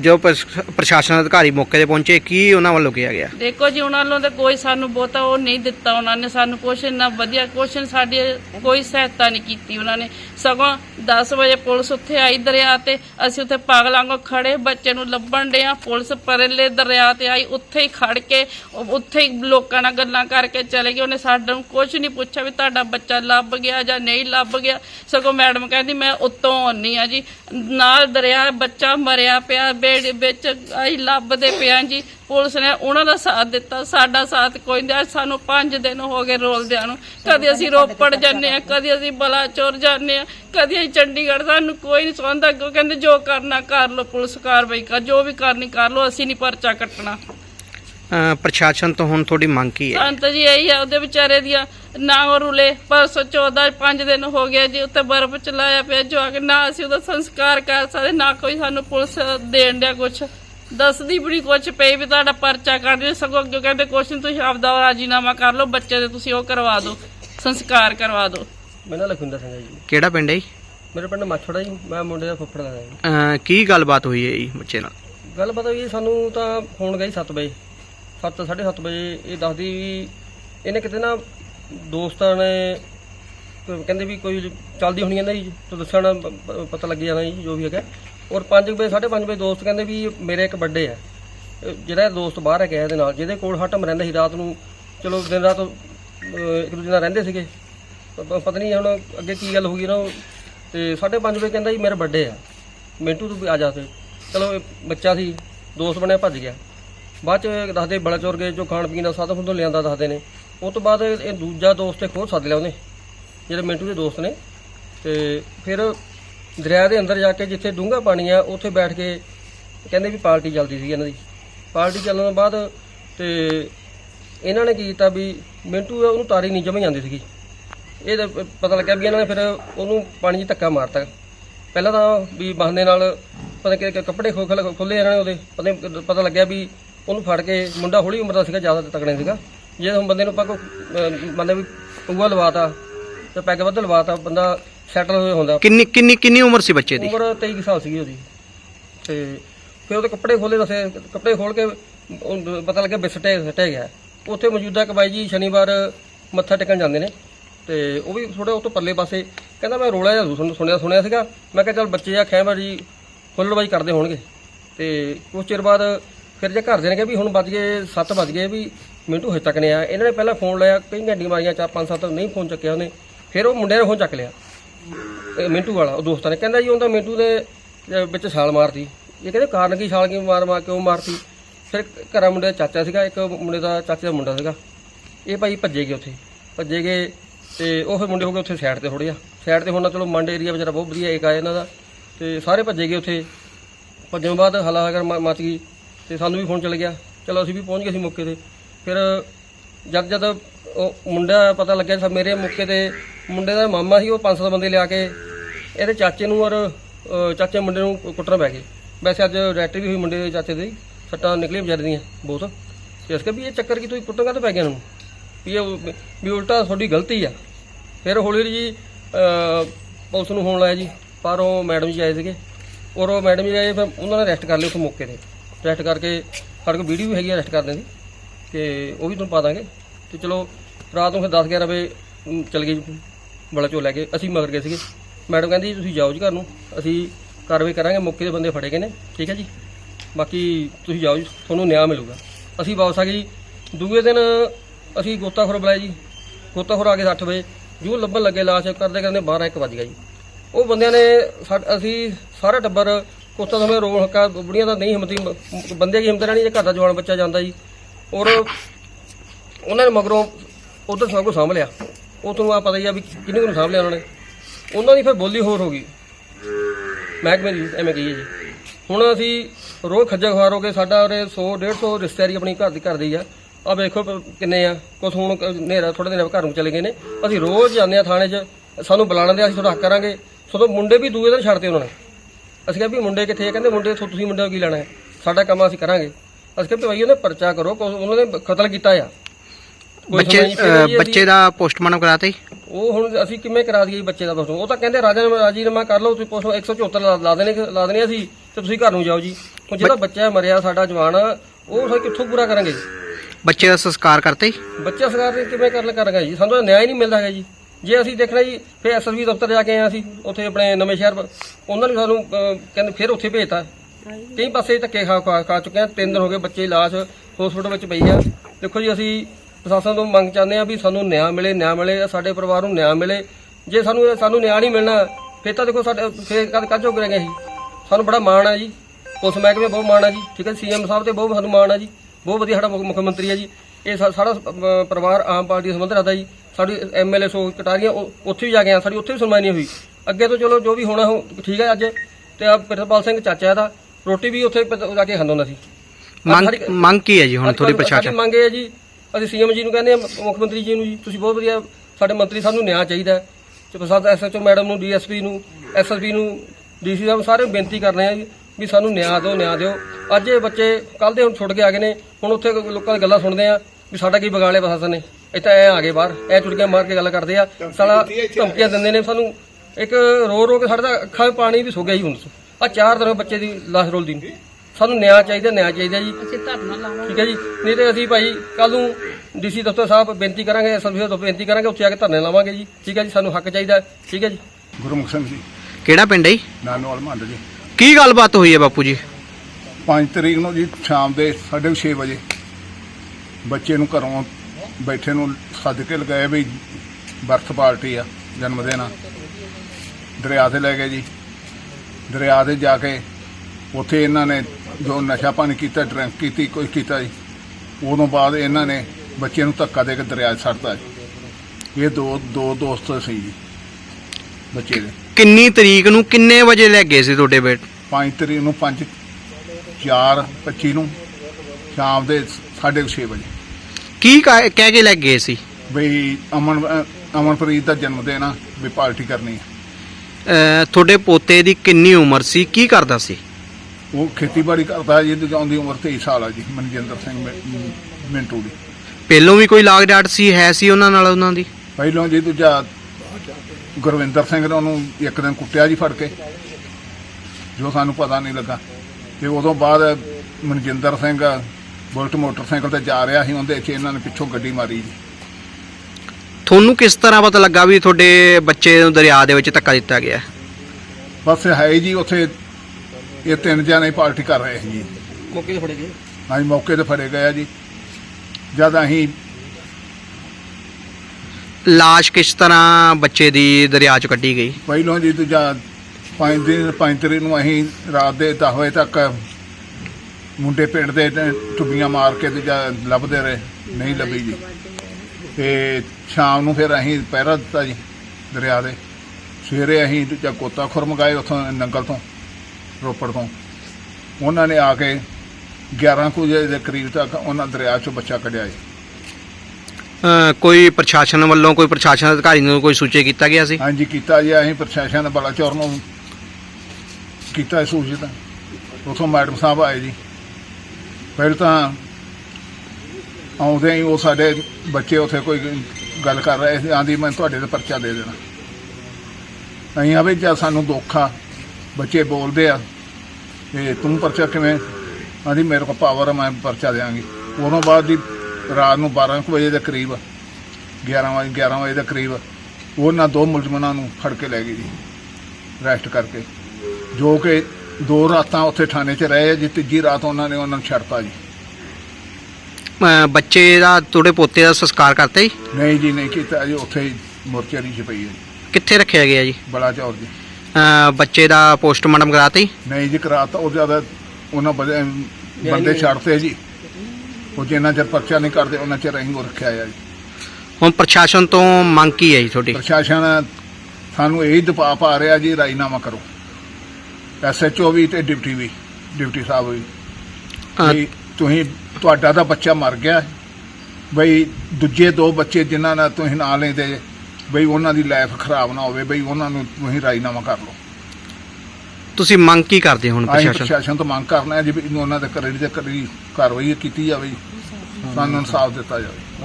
ਜੋ ਪ੍ਰਸ਼- ਪ੍ਰਸ਼ਾਸਨ ਅਧਿਕਾਰੀ ਮੌਕੇ ਤੇ ਪਹੁੰਚੇ, ਕੀ ਉਹਨਾਂ ਵੱਲੋਂ ਕਿਹਾ ਗਿਆ? ਦੇਖੋ ਜੀ, ਉਹਨਾਂ ਵੱਲੋਂ ਤਾਂ ਕੋਈ ਸਾਨੂੰ ਬਹੁਤਾ ਉਹ ਨਹੀਂ ਦਿੱਤਾ ਉਹਨਾਂ ਨੇ। ਸਾਨੂੰ ਕੁਛ ਇੰਨਾ ਵਧੀਆ, ਕੁਛ ਸਾਡੀ ਕੋਈ ਸਹਾਇਤਾ ਨਹੀਂ ਕੀਤੀ ਉਹਨਾਂ ਨੇ। ਸਗੋਂ 10 ਵਜੇ ਪੁਲਿਸ ਉੱਥੇ ਆਈ ਦਰਿਆ ਤੇ, ਅਸੀਂ ਉੱਥੇ ਪਾਗਲਾਂ ਵਾਂਗੂ ਖੜੇ ਬੱਚੇ ਨੂੰ ਲੱਭਣ ਡਿਆ ਪੁਲਿਸ ਪਰਲੇ ਦਰਿਆ ਤੇ ਆਈ, ਉੱਥੇ ਹੀ ਖੜ ਕੇ ਉੱਥੇ ਹੀ ਲੋਕਾਂ ਨਾਲ ਗੱਲਾਂ ਕਰਕੇ ਚਲੇ ਗਏ। ਉਹਨੇ ਸਾਨੂੰ ਕੁਝ ਨਹੀਂ ਪੁੱਛਿਆ ਵੀ ਤੁਹਾਡਾ ਬੱਚਾ ਲੱਭ ਗਿਆ ਜਾਂ ਨਹੀਂ ਲੱਭ ਗਿਆ। ਸਗੋਂ ਮੈਡਮ ਕਹਿੰਦੀ, ਮੈਂ ਉੱਤੋਂ ਆਉਣੀ ਆ ਜੀ। ਨਾਲ ਦਰਿਆ, ਬੱਚਾ ਮਰਿਆ ਪਿਆ, ਬੇੜੇ ਵਿੱਚ ਅਸੀਂ ਲੱਭਦੇ ਪਿਆ ਜੀ। ਪੁਲਿਸ ਨੇ ਉਹਨਾਂ ਦਾ ਸਾਥ ਦਿੱਤਾ, ਸਾਡਾ ਸਾਥ ਕੋਈ ਨਹੀਂ। ਅੱਜ ਸਾਨੂੰ 5 ਦਿਨ ਹੋ ਗਏ ਰੋਲਦਿਆਂ ਨੂੰ। ਕਦੇ ਅਸੀਂ ਰੋਪੜ ਜਾਂਦੇ ਆ ਕਦੇ ਅਸੀਂ ਬਲਾਚੌਰ ਜਾਂਦੇ ਆ ਕਦੇ ਅਸੀਂ ਚੰਡੀਗੜ੍ਹ। ਸਾਨੂੰ ਕੋਈ ਨਹੀਂ ਸੁਣਦਾ ਅੱਗੋਂ ਕਹਿੰਦੇ ਜੋ ਕਰਨਾ ਕਰ ਲਓ, ਪੁਲਿਸ ਕਾਰਵਾਈ ਕਰ, ਜੋ ਵੀ ਕਰਨੀ ਕਰ ਲਓ, ਅਸੀਂ ਨਹੀਂ ਪਰਚਾ ਕੱਟਣਾ। ਪ੍ਰਸ਼ਾਸਨ ਤੋਂ ਹੁਣ ਤੁਹਾਡੀ ਮੰਗ ਕੀ ਹੈ? ਸੰਤ ਜੀ ਇਹੀ ਆ ਉਹਦੇ ਵਿਚਾਰੇ ਦੀਆਂ ਨਾ ਉਹ ਰੁਲੇ। ਪਰਸੋਂ 14 5 ਦਿਨ ਹੋ ਗਿਆ ਜੀ ਉੱਤੇ ਬਰਫ਼ ਚਲਾਇਆ ਪਿਆ ਜੋ ਆ ਕੇ ਨਾ ਅਸੀਂ ਉਹਦਾ ਸੰਸਕਾਰ ਕਰ ਸਕਦੇ ਨਾ ਕੋਈ ਸਾਨੂੰ ਪੁਲਿਸ ਦੇਣ ਡਿਆ ਕੁਛ। ਦੱਸਦੀ ਬੜੀ ਕੁਛ ਪਈ ਵੀ ਤੁਹਾਡਾ ਪਰਚਾ ਕੱਢ ਦਿਓ ਸਗੋਂ ਅੱਗੇ ਕਹਿੰਦੇ ਕੁਛ ਨੀ ਤੁਸੀਂ ਆਪਦਾ ਰਾਜੀਨਾਮਾ ਕਰ ਲਓ ਬੱਚੇ ਦੇ ਤੁਸੀਂ ਉਹ ਕਰਵਾ ਦਿਓ ਸੰਸਕਾਰ ਕਰਵਾ ਦਿਓ। ਮੇਰਾ ਨਾਂ ਲਖਵਿੰਦਰ ਸਿੰਘ ਹੈ ਜੀ। ਕਿਹੜਾ ਪਿੰਡ ਹੈ ਜੀ? ਮੇਰੇ ਪਿੰਡ ਮਾਛੜਾ ਜੀ ਮੈਂ ਮੁੰਡੇ ਦਾ ਫੁੱਫੜ ਦਾ ਜੀ। ਅਹ ਕੀ ਗੱਲਬਾਤ ਹੋਈ ਹੈ ਜੀ ਬੱਚੇ ਨਾਲ? ਗੱਲ ਪਤਾ ਵੀ ਸਾਨੂੰ ਤਾਂ ਫੋਨ ਗਈ 7 ਵਜੇ। 7 7:30 ਵਜੇ ਇਹ ਦੱਸਦੀ ਵੀ ਇਹਨੇ ਕਿਤੇ ਨਾ ਦੋਸਤਾਂ ਨੇ ਕਹਿੰਦੇ ਵੀ ਕੋਈ ਚੱਲਦੀ ਹੋਣੀ ਕਹਿੰਦਾ ਜੀ, ਤੂੰ ਦੱਸਣਾ ਪ- ਪਤਾ ਲੱਗ ਜਾਣਾ ਜੀ, ਜੋ ਵੀ ਹੈਗਾ। ਔਰ 5 ਵਜੇ 5:30 ਵਜੇ ਦੋਸਤ ਕਹਿੰਦੇ ਵੀ ਮੇਰੇ ਇੱਕ ਵੱਡੇ ਆ। ਜਿਹੜਾ ਦੋਸਤ ਬਾਹਰ ਹੈ ਗਿਆ ਇਹਦੇ ਨਾਲ, ਜਿਹਦੇ ਕੋਲ ਹਟਮ ਰਹਿੰਦਾ ਸੀ, ਰਾਤ ਨੂੰ, ਚਲੋ ਦਿਨ ਰਾਤ ਇੱਕ ਦੂਜੇ ਨਾਲ ਰਹਿੰਦੇ ਸੀਗੇ। ਪਤਾ ਨਹੀਂ ਹੁਣ ਅੱਗੇ ਕੀ ਗੱਲ ਹੋ ਗਈ ਨਾ ਉਹ। ਤੇ 5:30 ਵਜੇ ਕਹਿੰਦਾ ਜੀ, ਮੇਰੇ ਵੱਡੇ ਆ। ਮਿੰਟੂ ਤੂੰ ਆ ਜਾ ਤੇ। ਚਲੋ ਬੱਚਾ ਸੀ, ਦੋਸਤ ਬਣਿਆ, ਭੱਜ ਗਿਆ। ਬਾਅਦ ਚ ਦੱਸਦੇ ਬਲਾਚੌਰ ਗਏ ਜੋ ਖਾਣ ਪੀਣ ਦਾ ਸਾਧਨ ਤੋਂ ਲਿਆਂਦਾ ਦੱਸਦੇ ਨੇ। ਉਸ ਤੋਂ ਬਾਅਦ ਇਹ ਦੂਜਾ ਦੋਸਤ ਇੱਕ ਹੋਰ ਸੱਦ ਲਿਆ ਉਹਨੇ, ਜਿਹੜੇ ਮਿੰਟੂ ਦੇ ਦੋਸਤ ਨੇ। ਤੇ ਫਿਰ ਦਰਿਆ ਦੇ ਅੰਦਰ ਜਾ ਕੇ ਜਿੱਥੇ ਡੂੰਘਾ ਪਾਣੀ ਆ, ਉੱਥੇ ਬੈਠ ਕੇ ਕਹਿੰਦੇ ਵੀ ਪਾਰਟੀ ਚੱਲਦੀ ਸੀ ਇਹਨਾਂ ਦੀ। ਪਾਰਟੀ ਚੱਲਣ ਤੋਂ ਬਾਅਦ ਤੇ ਇਹਨਾਂ ਨੇ ਕੀ ਕੀਤਾ ਵੀ ਮਿੰਟੂ ਉਹਨੂੰ ਤਾਰੀ ਨਹੀਂ ਜਮੇ ਜਾਂਦੀ ਸੀਗੀ। ਇਹ ਤਾਂ ਪਤਾ ਲੱਗਿਆ ਵੀ ਇਹਨਾਂ ਨੇ ਫਿਰ ਉਹਨੂੰ ਪਾਣੀ 'ਚ ਧੱਕਾ ਮਾਰਤਾ। ਪਹਿਲਾਂ ਤਾਂ ਵੀ ਬਹਾਨੇ ਨਾਲ ਪਤਾ ਕਿ ਕੱਪੜੇ ਖੋਲ ਖੁੱਲੇ ਇਹਨਾਂ ਨੇ ਉਹਦੇ, ਪਤਾ ਪਤਾ ਲੱਗਿਆ ਵੀ ਉਹਨੂੰ ਫੜ ਕੇ ਮੁੰਡਾ ਹੌਲੀ ਉਮਰ ਦਾ ਸੀਗਾ ਜ਼ਿਆਦਾ ਤਕੜੇ ਸੀਗਾ। ਜੇ ਹੁਣ ਬੰਦੇ ਨੂੰ ਪੱਗ ਬੰਦੇ ਵੀ ਪੂਆ ਲਵਾਤਾ ਤੇ ਪੈਗ ਵੱਧ ਲਵਾਤਾ ਬੰਦਾ ਸੈਟਲ ਹੋਇਆ ਹੁੰਦਾ। ਕਿੰਨੀ ਕਿੰਨੀ ਕਿੰਨੀ ਉਮਰ ਸੀ ਬੱਚੇ ਦੀ? ਉਮਰ 23 ਕੁ ਸਾਲ ਸੀਗੀ ਉਹਦੀ। ਤੇ ਫਿਰ ਉਹਦੇ ਕੱਪੜੇ ਖੋਲੇ ਦੱਸੇ ਕੱਪੜੇ ਖੋਲ ਕੇ ਪਤਾ ਲੱਗਿਆ ਬਿਸਟੇ ਸਟੇ ਗਿਆ। ਉੱਥੇ ਮੌਜੂਦਾ ਇੱਕ ਬਾਈ ਜੀ ਸ਼ਨੀਵਾਰ ਮੱਥਾ ਟੇਕਣ ਜਾਂਦੇ ਨੇ। ਤੇ ਉਹ ਵੀ ਥੋੜਾ ਉਹ ਤੋਂ ਪਰਲੇ ਪਾਸੇ ਕਹਿੰਦਾ ਮੈਂ ਰੋਲਾ ਜਿਹਾ ਸੁਣ- ਸੁਣਿਆ ਸੁਣਿਆ ਸੀਗਾ। ਮੈਂ ਕਿਹਾ ਚੱਲ ਬੱਚੇ ਆ ਖੈਮਰ ਜੀ ਹੁੱਲੜਬਾਈ ਕਰਦੇ ਹੋਣਗੇ। ਤੇ ਕੁਛ ਚਿਰ ਬਾਅਦ ਫਿਰ ਜੇ ਘਰ ਦੇ ਨੇ ਕਿਹਾ ਵੀ ਹੁਣ ਵੱਜ ਗਏ 7 ਵੱਜ ਗਏ ਵੀ ਮਿੰਟੂ ਹਜੇ ਤੱਕ ਨਹੀਂ ਆਇਆ। ਇਹਨਾਂ ਨੇ ਪਹਿਲਾਂ ਫੋਨ ਲਾਇਆ, ਕਈ ਘੰਟੀਆਂ ਮਾਰੀਆਂ, ਚਾਰ, ਪੰਜ, ਸੱਤ ਨਹੀਂ ਫੋਨ ਚੱਕਿਆ ਉਹਨੇ। ਫਿਰ ਉਹ ਮੁੰਡੇ ਨੇ ਫੋਨ ਚੱਕ ਲਿਆ, ਇਹ ਮਿੰਟੂ ਵਾਲਾ, ਉਹ ਦੋਸਤਾਂ ਨੇ। ਕਹਿੰਦਾ ਜੀ, ਉਹਦਾ ਮਿੰਟੂ ਦੇ ਵਿੱਚ ਛਾਲ ਮਾਰਤੀ। ਇਹ ਕਹਿੰਦੇ, ਕਾਰਨ ਕੀ? ਛਾਲ ਕਿਉਂ ਮਾਰ ਮਾਰ, ਕਿਉਂ ਮਾਰਤੀ? ਫਿਰ ਘਰਾਂ ਮੁੰਡੇ ਦਾ ਚਾਚਾ ਸੀਗਾ, ਇੱਕ ਮੁੰਡੇ ਦਾ ਚਾਚੇ ਦਾ ਮੁੰਡਾ ਸੀਗਾ। ਇਹ ਭਾਈ ਭੱਜੇ ਗਏ ਉੱਥੇ, ਭੱਜੇ ਗਏ ਤੇ ਉਹ ਫਿਰ ਮੁੰਡੇ ਹੋ ਗਏ ਉੱਥੇ ਸਾਈਡ ਤੇ ਥੋੜ੍ਹਾ ਆ ਸਾਈਡ ਤੇ ਹੁਣ ਤਾਂ ਚਲੋ ਮੰਡ ਏਰੀਆ ਵਿਚਾਰਾ ਬਹੁਤ ਵਧੀਆ ਇੱਕ ਆ ਇਹਨਾਂ ਦਾ। ਤੇ ਸਾਰੇ ਭੱਜੇ ਗਏ ਉੱਥੇ। ਭੱਜਣ ਤੋਂ ਬਾਅਦ ਹਲਾਕਰ ਮਚ ਗਈ। ਤੇ ਸਾਨੂੰ ਵੀ ਫੋਨ ਚੱਲ ਗਿਆ। ਚਲੋ ਅਸੀਂ ਵੀ ਪਹੁੰਚ ਗਏ ਸੀ ਮੌਕੇ ਤੇ। ਫਿਰ ਜਦ ਜਦ ਉਹ ਮੁੰਡਾ ਪਤਾ ਲੱਗਿਆ ਸਭ ਮੇਰੇ ਮੌਕੇ ਤੇ ਮੁੰਡੇ ਦਾ ਮਾਮਾ ਸੀ ਉਹ 500 ਬੰਦੇ ਲਿਆ ਕੇ ਇਹਦੇ ਚਾਚੇ ਨੂੰ ਔਰ ਚਾਚੇ ਮੁੰਡੇ ਨੂੰ ਕੁੱਟਣ ਪੈ ਗਏ। ਵੈਸੇ ਅੱਜ ਡਾਇਰੈਕਟਰ ਵੀ ਹੋਈ ਮੁੰਡੇ ਦੇ ਚਾਚੇ ਦੀ। ਸੱਟਾਂ ਨਿਕਲੀ ਵਿਚਾਰੇ ਦੀਆਂ ਬਹੁਤ। ਤੇ ਇਸ ਕਰਕੇ ਵੀ ਇਹ ਚੱਕਰ ਕੀ ਤੁਸੀਂ ਕੁੱਟਣ ਤਾਂ ਪੈ ਗਿਆ ਨੂੰ ਵੀ ਇਹ ਵੀ ਉਲਟਾ ਤੁਹਾਡੀ ਗਲਤੀ ਆ। ਫਿਰ ਹੌਲੀ ਹੌਲੀ ਜੀ ਅ, ਪੁਲਿਸ ਨੂੰ ਫੋਨ ਲਾਇਆ ਜੀ। ਪਰ ਉਹ ਮੈਡਮ ਜੀ ਆਏ ਸੀਗੇ। ਔਰ ਉਹ ਮੈਡਮ ਜੀ ਆਏ ਫਿਰ ਉਹਨਾਂ ਨੇ ਅਰੈਸਟ ਕਰ ਲਿਆ ਉਸ ਮੌਕੇ ਤੇ। ਟੈਸਟ ਕਰਕੇ ਸਾਡੇ ਕੋਲ ਵੀਡੀਓ ਵੀ ਹੈਗੀ ਅਰੈਸਟ ਕਰਨ ਦੀ ਤੇ ਉਹ ਵੀ ਤੁਹਾਨੂੰ ਪਾ ਦਾਂਗੇ। ਤੇ ਚਲੋ ਰਾਤ ਨੂੰ ਫਿਰ 10 11 ਵਜੇ ਅਮ, ਚਲ ਗਏ ਜੀ, ਬੜਾ ਚੋ ਲੈ ਕੇ ਅਸੀਂ ਮਗਰ ਗਏ ਸੀਗੇ। ਮੈਡਮ ਕਹਿੰਦੀ ਤੁਸੀਂ ਜਾਓ ਜੀ ਘਰ ਨੂੰ। ਅਸੀਂ ਕਾਰਵਾਈ ਕਰਾਂਗੇ ਮੌਕੇ ਦੇ ਬੰਦੇ ਫੜੇ ਗਏ ਨੇ। ਠੀਕ ਹੈ ਜੀ? ਬਾਕੀ ਤੁਸੀਂ ਜਾਓ ਜੀ ਤੁਹਾਨੂੰ ਨਿਆਂ ਮਿਲੂਗਾ। ਅਸੀਂ ਵਾਪਸ ਆ ਗਏ ਜੀ। ਦੂਏ ਦਿਨ ਅਸੀਂ ਗੋਤਾਖੋਰ ਬੁਲਾਇਆ ਜੀ। ਗੋਤਾਖੋਰ ਆ ਕੇ 8 ਵਜੇ। ਜੋ ਲੱਭਣ ਲੱਗੇ ਲਾਸ਼ ਕਰਦੇ ਕਰਦੇ 12 1 ਵੱਜ ਗਿਆ ਜੀ। ਉਹ ਬੰਦਿਆਂ ਨੇ ਸਾ- ਅਸੀਂ ਸਾਰਾ ਟੱਬਰ ਉਸ ਤਾਂ ਸਮੇਂ ਰੋਣ ਹੱਕਾ, ਬੁੜੀਆਂ ਦਾ ਨਹੀਂ ਹਿੰਮਤੀ ਬੰਦੇ ਦੀ ਹਿੰਮਤ ਰਹਿਣੀ, ਜੇ ਘਰ ਦਾ ਜਵਾਨ ਬੱਚਾ ਜਾਂਦਾ ਜੀ। ਔਰ ਉਹਨਾਂ ਨੇ ਮਗਰੋਂ ਉਧਰ ਸਭ ਕੁਝ ਸਾਂਭ ਲਿਆ। ਉਹ ਤੁਹਾਨੂੰ ਆ ਪਤਾ ਹੀ ਆ ਵੀ ਕਿੰਨੇ ਕੁ ਨੂੰ ਸਾਂਭ ਲਿਆ ਉਹਨਾਂ ਨੇ। ਉਹਨਾਂ ਦੀ ਫਿਰ ਬੋਲੀ ਹੋਰ ਹੋ ਗਈ। ਮਹਿਕਮੇ ਦੀ, ਐਵੇਂ ਕਹੀਏ ਜੀ। ਹੁਣ ਅਸੀਂ ਰੋਜ਼ ਖੱਜਾ ਖਵਾਰ ਹੋ ਕੇ ਸਾਡਾ ਉਰੇ 100 150 ਰਿਸ਼ਤੇਦਾਰੀ ਆਪਣੀ ਘਰ ਦੀ ਘਰ ਦੀ ਆ। ਆ ਵੇਖੋ ਕਿੰਨੇ ਆ। ਕੁਛ ਹੁਣ ਹਨੇਰਾ ਥੋੜੇ ਦਿਨ ਘਰ ਨੂੰ ਚਲੇ ਗਏ ਨੇ। ਅਸੀਂ ਰੋਜ਼ ਜਾਂਦੇ ਆ ਥਾਣੇ 'ਚ। ਸਾਨੂੰ ਬੁਲਾਣ ਦੇ ਅਸੀਂ ਤੁਹਾਡਾ ਹੱਕ ਕਰਾਂਗੇ। ਸੋ ਮੁੰਡੇ ਵੀ ਦੂਏ ਦਿਨ ਛੱਡਦੇ ਉਹਨਾਂ ਨੇ। ਅਸੀਂ ਕਿਹਾ ਵੀ ਮੁੰਡੇ ਕਿੱਥੇ ਆ? ਕਹਿੰਦੇ ਮੁੰਡੇ ਤੋਂ ਤੁਸੀਂ ਮੁੰਡੇ ਨੂੰ ਕੀ ਲੈਣਾ ਹੈ? ਸਾਡਾ ਕੰਮ ਅਸੀਂ ਕਰਾਂਗੇ। ਅਸੀਂ ਕਿਹਾ ਵੀ ਭਾਈ ਉਹਨੇ ਪਰਚਾ ਕਰੋ ਉਹਨਾਂ ਨੇ ਕਤਲ ਕੀਤਾ ਆ। ਕੋਈ ਬੱਚੇ ਸੁਣਵਾਈ ਨਹੀਂ ਕੀਤੀ ਅ, ਜੀ, ਬੱਚੇ ਦਾ ਪੋਸਟਮਾਰਟਮ ਕਰਾਤੇ? ਉਹ ਹੁਣ ਅਸੀਂ ਕਿਵੇਂ ਕਰਾ ਦਈਏ ਜੀ ਬੱਚੇ ਦਾ ਪੋਸਟ ਉਹ ਤਾਂ ਕਹਿੰਦੇ ਰਾਜਾ ਰਾਜੀਨਾਮਾ ਕਰ ਲਓ ਤੁਸੀਂ ਪੋਸਟ 174 ਲਾ- ਲਾ ਦੇਣੇ ਲਾ ਦੇਣੇ ਅਸੀਂ ਤੇ ਤੁਸੀਂ ਘਰ ਨੂੰ ਜਾਓ ਜੀ। ਹੁਣ ਜਿਹੜਾ ਬੱਚਾ ਮਰਿਆ ਸਾਡਾ ਜਵਾਨ ਉਹ ਅਸੀਂ ਕਿੱਥੋਂ ਪੂਰਾ ਕਰਾਂਗੇ? ਬੱਚੇ ਦਾ ਸੰਸਕਾਰ ਕਰਤੇ? ਬੱਚਾ ਸਰਕਾਰ ਨੇ ਕਿਵੇਂ ਕਰ ਕਰਾਂਗਾ ਜੀ? ਸਾਨੂੰ ਤਾਂ ਨਿਆਂ ਹੀ ਨਹੀਂ ਮਿਲਦਾ ਹੈਗਾ ਜੀ। ਜੇ ਅਸੀਂ ਦੇਖਣਾ ਜੀ ਫਿਰ ਐਸਐਸਬੀ ਦਫ਼ਤਰ ਜਾ ਕੇ ਆਏ ਅਸੀਂ ਉੱਥੇ ਆਪਣੇ ਨਵੇਂ ਸ਼ਹਿਰ ਉਹਨਾਂ ਨੇ ਸਾਨੂੰ ਅਹ, ਕਹਿੰਦੇ ਫਿਰ ਉੱਥੇ ਭੇਜਤਾ। ਕਈ ਪਾਸੇ ਧੱਕੇ ਖਾ ਖਾ ਖਾ ਚੁੱਕੇ ਆ ਤਿੰਨ ਦਿਨ ਹੋ ਗਏ ਬੱਚੇ ਦੀ ਲਾਸ਼ ਹਸਪੀਟਲ ਵਿੱਚ ਪਈ ਆ। ਦੇਖੋ ਜੀ ਅਸੀਂ ਪ੍ਰਸ਼ਾਸਨ ਤੋਂ ਮੰਗ ਚਾਹੁੰਦੇ ਆ ਵੀ ਸਾਨੂੰ ਨਿਆਂ ਮਿਲੇ ਨਿਆਂ ਮਿਲੇ ਸਾਡੇ ਪਰਿਵਾਰ ਨੂੰ ਨਿਆਂ ਮਿਲੇ। ਜੇ ਸਾਨੂੰ ਸਾਨੂੰ ਨਿਆਂ ਨਹੀਂ ਮਿਲਣਾ ਫਿਰ ਤਾਂ ਦੇਖੋ ਸਾਡੇ ਫਿਰ ਕਦ ਕੱਜੋ ਕਰਾਂਗੇ ਅਸੀਂ? ਸਾਨੂੰ ਬੜਾ ਮਾਣ ਆ ਜੀ। ਉਸ ਮਹਿਕਮੇ ਬਹੁਤ ਮਾਣ ਆ ਜੀ ਠੀਕ ਹੈ ਸੀਐਮ ਸਾਹਿਬ ਤੇ ਬਹੁਤ ਸਾਨੂੰ ਮਾਣ ਆ ਜੀ। ਬਹੁਤ ਵਧੀਆ ਸਾਡਾ ਮੁੱਖ ਮੁੱਖ ਮੰਤਰੀ ਆ ਜੀ। ਇਹ ਸਾ- ਸਾਰਾ ਅਹ, ਪਰਿਵਾਰ ਆਮ ਪਾਰਟੀ ਦਾ ਸੰਬੰਧ ਰੱਖਦਾ ਜੀ। ਸਾਡੀ ਐਮਐਲਏ ਸੋ ਕਟਾਰੀਆਂ ਉੱਥੇ ਵੀ ਜਾ ਕੇ ਆ ਸਾਡੀ ਉੱਥੇ ਵੀ ਸੁਣਵਾਈ ਨਹੀਂ ਹੋਈ। ਅੱਗੇ ਤੋਂ ਚਲੋ ਜੋ ਵੀ ਹੋਣਾ ਉਹ ਠੀਕ ਹੈ ਅੱਜ। ਤੇ ਆ ਪ੍ਰਿਤਪਾਲ ਸਿੰਘ ਚਾਚਾ ਦਾ ਰੋਟੀ ਵੀ ਉੱਥੇ ਜਾ ਕੇ ਖਾਂਦਾ ਹੁੰਦਾ ਸੀ। ਮੰਗ ਕੀ ਹੈ ਜੀ ਹੁਣ ਸਾਡੀ ਪ੍ਰਸ਼ਾਸਨ ਮੰਗ ਹੈ ਜੀ ਅਸੀਂ ਸੀਐਮ ਜੀ ਨੂੰ ਕਹਿੰਦੇ ਆ ਮੁੱਖ ਮੰਤਰੀ ਜੀ ਨੂੰ ਜੀ ਤੁਸੀਂ ਬਹੁਤ ਵਧੀਆ ਸਾਡੇ ਮੰਤਰੀ ਸਾਨੂੰ ਨਿਆਂ ਚਾਹੀਦਾ ਹੈ। ਤੇ ਪ੍ਰਸਾਦ ਐਸਐਚਓ ਮੈਡਮ ਨੂੰ ਡੀਐਸਪੀ ਨੂੰ ਐਸਐਸਪੀ ਨੂੰ ਡੀਸੀ ਸਾਹਿਬ ਸਾਰੇ ਬੇਨਤੀ ਕਰ ਰਹੇ ਆ ਜੀ ਵੀ ਸਾਨੂੰ ਨਿਆਂ ਦਿਓ ਨਿਆਂ ਦਿਓ। ਅੱਜ ਇਹ ਬੱਚੇ ਕੱਲ ਦੇ ਹੁਣ ਛੁੱਟ ਕੇ ਆ ਗਏ ਨੇ ਹੁਣ ਉੱਥੇ ਲੋਕਾਂ ਦੀ ਗੱਲਾਂ ਸੁਣਦੇ ਆ ਵੀ ਸਾਡਾ ਕੀ ਵਿਗਾੜਿਆ ਪ੍ਰਸ਼ਾਸਨ ਨੇ ਇੱਥੇ ਐ ਆ ਗਏ ਬਾਹਰ ਐ ਚੁਟਕੀਆਂ ਮਾਰ ਕੇ ਗੱਲ ਕਰਦੇ ਆ। ਸਾਲਾ ਧਮਕੀਆਂ ਦਿੰਦੇ ਨੇ ਸਾਨੂੰ। ਇੱਕ ਰੋ ਰੋ ਕੇ ਸਾਡਾ ਤਾਂ ਅੱਖਾਂ 'ਚ ਪਾਣੀ ਵੀ ਸੁੱਕ ਗਿਆ ਜੀ ਹੁਣ ਆ ਚਾਰ ਦਿਨ ਬੱਚੇ ਦੀ ਲਾਸ਼ ਰੋਲਦੀ ਨੂੰ। ਸਾਨੂੰ ਨਿਆਂ ਚਾਹੀਦਾ ਨਿਆਂ ਚਾਹੀਦਾ ਜੀ। ਅਸੀਂ ਧਰਨਾ ਲਾਵਾਂਗੇ। ਠੀਕ ਹੈ ਜੀ। ਨਹੀਂ ਤੇ ਅਸੀਂ ਭਾਈ ਕੱਲ ਨੂੰ ਡੀਸੀ ਦਫ਼ਤਰ ਸਾਹਿਬ ਬੇਨਤੀ ਕਰਾਂਗੇ ਐਸਐਸਪੀ ਤੋਂ ਬੇਨਤੀ ਕਰਾਂਗੇ ਉੱਥੇ ਆ ਕੇ ਧਰਨੇ ਲਾਵਾਂਗੇ ਜੀ। ਠੀਕ ਹੈ ਜੀ ਸਾਨੂੰ ਹੱਕ ਚਾਹੀਦਾ। ਠੀਕ ਹੈ ਜੀ। ਗੁਰਮੁਖ ਸਿੰਘ ਜੀ। ਕਿਹੜਾ ਪਿੰਡ ਹੈ ਜੀ? ਨਾਨੋਵਾਲ ਮੰਡ ਜੀ। ਕੀ ਗੱਲਬਾਤ ਹੋਈ ਹੈ ਬਾਪੂ ਜੀ? 5 ਤਰੀਕ ਨੂੰ ਜੀ ਸ਼ਾਮ ਦੇ 6:30 ਵਜੇ ਬੱਚੇ ਨੂੰ ਘਰੋਂ ਬੈਠੇ ਨੂੰ ਸੱਦ ਕੇ ਲਗਾਏ ਵੀ ਬਰਥ ਪਾਰਟੀ ਆ ਜਨਮ ਦਿਨ ਆ। ਦਰਿਆ ਤੇ ਲੈ ਗਏ ਜੀ। ਦਰਿਆ ਤੇ ਜਾ ਕੇ ਉੱਥੇ ਇਹਨਾਂ ਨੇ ਜੋ ਨਸ਼ਾ ਪਾਣੀ ਕੀਤਾ ਡਰਿੰਕ ਕੀਤੀ ਕੁਝ ਕੀਤਾ ਜੀ ਉਦੋਂ ਬਾਅਦ ਇਹਨਾਂ ਨੇ ਬੱਚੇ ਨੂੰ ਧੱਕਾ ਦੇ ਕੇ ਦਰਿਆ 'ਚ ਛੱਡਤਾ ਜੀ। ਇਹ ਦੋ ਦੋ ਦੋਸਤ ਸੀ ਜੀ ਬੱਚੇ ਦੇ। ਕਿੰਨੀ ਤਰੀਕ ਨੂੰ ਕਿੰਨੇ ਵਜੇ ਲੈ ਗਏ ਸੀ ਤੁਹਾਡੇ ਬੇਟ? 5 ਤਰੀਕ ਨੂੰ 5 4 25 ਨੂੰ ਸ਼ਾਮ ਦੇ 6:30 ਵਜੇ। ਕੀ ਕਹਿ ਕਹਿ ਕੇ ਲੈ ਗਏ ਸੀ? ਬਈ ਅਮਨ ਅਮਨਪ੍ਰੀਤ ਦਾ ਜਨਮ ਦਿਨ ਆ ਵੀ ਪਾਰਟੀ ਕਰਨੀ ਆ। ਤੁਹਾਡੇ ਪੋਤੇ ਦੀ ਕਿੰਨੀ ਉਮਰ ਸੀ? ਕੀ ਕਰਦਾ ਸੀ? ਉਹ ਖੇਤੀਬਾੜੀ ਕਰਦਾ ਜੀ ਉਹਦੀ ਉਮਰ 23 ਸਾਲ ਆ ਜੀ ਮਨਜਿੰਦਰ ਸਿੰਘ ਮਿੰ- ਮਿੰਟੂ ਦੀ। ਪਹਿਲੋਂ ਵੀ ਕੋਈ ਲਾਗ ਡਾਟ ਸੀ ਹੈ ਸੀ ਉਹਨਾਂ ਨਾਲ ਉਹਨਾਂ ਦੀ? ਪਹਿਲੋਂ ਜੀ ਦੂਜਾ ਗੁਰਵਿੰਦਰ ਸਿੰਘ ਨੇ ਉਹਨੂੰ ਇੱਕ ਦਿਨ ਕੁੱਟਿਆ ਜੀ ਫੜ ਕੇ ਜੋ ਸਾਨੂੰ ਪਤਾ ਨਹੀਂ ਲੱਗਾ। ਤੇ ਉਦੋਂ ਬਾਅਦ ਮਨਜਿੰਦਰ ਸਿੰਘ ਬੁਲਟ ਮੋਟਰਸਾਈਕਲ ਤੇ ਜਾ ਰਿਹਾ ਸੀ ਉਹਦੇ 'ਚ ਇਹਨਾਂ ਨੇ ਪਿੱਛੋਂ ਗੱਡੀ ਮਾਰੀ ਜੀ। ਤੁਹਾਨੂੰ ਕਿਸ ਤਰ੍ਹਾਂ ਪਤਾ ਲੱਗਾ ਵੀ ਤੁਹਾਡੇ ਬੱਚੇ ਨੂੰ ਦਰਿਆ ਦੇ ਵਿੱਚ ਧੱਕਾ ਦਿੱਤਾ ਗਿਆ? ਬਸ ਹੈ ਹੀ ਜੀ ਉੱਥੇ ਇਹ ਤਿੰਨ ਜਣੇ ਪਾਰਟੀ ਕਰ ਰਹੇ ਸੀ ਜੀ। ਮੌਕੇ ਤੇ ਫੜੇ ਗਏ? ਹਾਂਜੀ ਮੌਕੇ ਤੇ ਫੜੇ ਗਏ ਆ ਜੀ। ਜਦ ਅਸੀਂ ਲਾਸ਼ ਕਿਸ ਤਰ੍ਹਾਂ ਬੱਚੇ ਦੀ ਦਰਿਆ 'ਚ ਕੱਢੀ ਗਈ? ਪਹਿਲੋਂ ਜੀ ਦੂਜਾ ਪੰਜ ਦਿਨ ਪੰਜ ਤਰੀਕ ਨੂੰ ਅਸੀਂ ਰਾਤ ਦੇ 10 ਵਜੇ ਤੱਕ ਮੁੰਡੇ ਪਿੰਡ ਦੇ ਤੇ ਟੁੱਬੀਆਂ ਮਾਰ ਕੇ ਦੂਜਾ ਲੱਭਦੇ ਰਹੇ ਨਹੀਂ ਲੱਭੀ ਜੀ। ਤੇ ਸ਼ਾਮ ਨੂੰ ਫਿਰ ਅਸੀਂ ਪਹਿਰਾ ਦਿੱਤਾ ਜੀ ਦਰਿਆ ਦੇ। ਸਵੇਰੇ ਅਸੀਂ ਦੂਜਾ ਕੋਤਾ ਖੁਰ ਮੰਗਾਏ ਉੱਥੋਂ ਨੰਗਲ ਤੋਂ ਰੋਪੜ ਤੋਂ। ਉਹਨਾਂ ਨੇ ਆ ਕੇ 11 ਕੁ ਦੇ ਕਰੀਬ ਤੱਕ ਉਹਨਾਂ ਦਰਿਆ ਚੋਂ ਬੱਚਾ ਕੱਢਿਆ ਜੀ। ਕੋਈ ਪ੍ਰਸ਼ਾਸਨ ਵੱਲੋਂ ਕੋਈ ਪ੍ਰਸ਼ਾਸਨ ਅਧਿਕਾਰੀ ਨੂੰ ਕੋਈ ਸੂਚਿਤ ਕੀਤਾ ਗਿਆ ਸੀ? ਹਾਂਜੀ ਕੀਤਾ ਜੀ। ਅਸੀਂ ਪ੍ਰਸ਼ਾਸਨ ਬਲਾਚੌਰ ਨੂੰ ਕੀਤਾ ਇਹ ਸੂਚਿਤ। ਉਥੋਂ ਮੈਡਮ ਸਾਹਿਬ ਆਏ ਜੀ। ਫਿਰ ਤਾਂ ਆਉਂਦੇ ਹੀ ਉਹ ਸਾਡੇ ਬੱਚੇ ਉੱਥੇ ਕੋਈ ਗੱਲ ਕਰ ਰਹੇ ਸੀ, ਆਂਦੀ ਮੈਂ ਤੁਹਾਡੇ ਤੇ ਪਰਚਾ ਦੇ ਦੇਣਾ। ਅਸੀਂ ਵੀ ਜਾਂ ਸਾਨੂੰ ਦੁੱਖ ਆ, ਬੱਚੇ ਬੋਲਦੇ ਆ ਤੇ ਤੂੰ ਪਰਚਾ ਕਿਵੇਂ? ਆਂਦੀ ਮੇਰੇ ਕੋਲ ਪਾਵਰ ਆ, ਮੈਂ ਪਰਚਾ ਦੇਵਾਂਗੀ ਉਦੋਂ ਬਾਅਦ ਦੀ ਰਾਤ ਨੂੰ 12 ਕੁ ਵਜੇ ਦੇ ਕਰੀਬ 11 ਵਜੇ 11 ਵਜੇ ਦੇ ਕਰੀਬ, ਉਹਨਾਂ ਦੋ ਮੁਲਜ਼ਮਾਂ ਨੂੰ ਫੜ ਕੇ ਲੈ ਗਈ ਜੀ ਅਰੈਸਟ ਕਰਕੇ। ਜੋ ਕਿ ਦੋ ਰਾਤਾਂ ਉੱਥੇ ਥਾਣੇ 'ਚ ਰਹੇ ਜੀ ਤੀਜੀ ਰਾਤ ਉਹਨਾਂ ਨੇ ਉਹਨਾਂ ਨੂੰ ਛੱਡਤਾ ਜੀ। ਬੱਚੇ ਦਾ ਤੁਹਾਡੇ ਪੋਤੇ ਦਾ ਸੰਸਕਾਰ ਕਰਤਾ ਜੀ? ਨਹੀਂ ਜੀ ਨਹੀਂ ਕੀਤਾ ਜੀ ਉੱਥੇ ਹੀ ਮੋਰਚਰੀ 'ਚ ਪਈ ਹੈ ਜੀ। ਕਿੱਥੇ ਰੱਖਿਆ ਗਿਆ ਜੀ? ਬੜਾ ਚੌਰ ਜੀ। ਅ, ਬੱਚੇ ਦਾ ਪੋਸਟਮਾਰਟਮ ਕਰਾਤਾ ਜੀ? ਨਹੀਂ ਜੀ ਕਰਾਤਾ ਉਹ ਜ਼ਿਆਦਾ ਉਹਨਾਂ ਬੰਦੇ ਬੰਦੇ ਛੱਡਤੇ ਜੀ। ਉਹ ਜਿੰਨਾ ਚਿਰ ਪਰਚਾ ਨਹੀਂ ਕਰਦੇ ਉਹਨਾਂ ਚਿਰ ਅਸੀਂ ਉਹ ਰੱਖਿਆ ਆ ਜੀ। ਹੁਣ ਪ੍ਰਸ਼ਾਸਨ ਤੋਂ ਮੰਗ ਕੀ ਹੈ ਜੀ ਤੁਹਾਡੀ? ਪ੍ਰਸ਼ਾਸਨ ਸਾਨੂੰ ਇਹੀ ਦਬਾਅ ਪਾ ਰਿਹਾ ਜੀ ਰਾਜੀਨਾਮਾ ਕਰੋ। ਐਸਐਚਓ ਵੀ ਤੇ ਡਿਪਟੀ ਵੀ ਡਿਪਟੀ ਸਾਹਿਬ ਵੀ। ਵੀ ਤੁਸੀਂ ਤੁਹਾਡਾ ਤਾਂ ਬੱਚਾ ਮਰ ਗਿਆ। ਬਈ ਦੂਜੇ ਦੋ ਬੱਚੇ ਜਿਨ੍ਹਾਂ ਨਾਲ ਤੁਸੀਂ ਨਾਂ ਲੈਂਦੇ ਬਈ ਉਹਨਾਂ ਦੀ ਲਾਈਫ ਖਰਾਬ ਨਾ ਹੋਵੇ ਬਈ ਉਹਨਾਂ ਨੂੰ ਤੁਸੀਂ ਰਾਜੀਨਾਮਾ ਕਰ ਲਓ। ਤੁਸੀਂ ਮੰਗ ਕੀ ਕਰਦੇ ਹੋ ਹੁਣ ਅਸੀਂ ਪ੍ਰਸ਼ਾਸਨ? ਪ੍ਰਸ਼ਾਸਨ ਤੋਂ ਮੰਗ ਕਰਨਾ ਹੈ ਜੀ ਵੀ ਉਹਨਾਂ ਦੇ ਘਰੇ ਦੀ ਘਰੇ ਕਾਰਵਾਈ ਕੀਤੀ ਜਾਵੇ। ਜੀ। ਸਾਨੂੰ ਇਨਸਾਫ ਦਿੱਤਾ ਜਾਵੇ।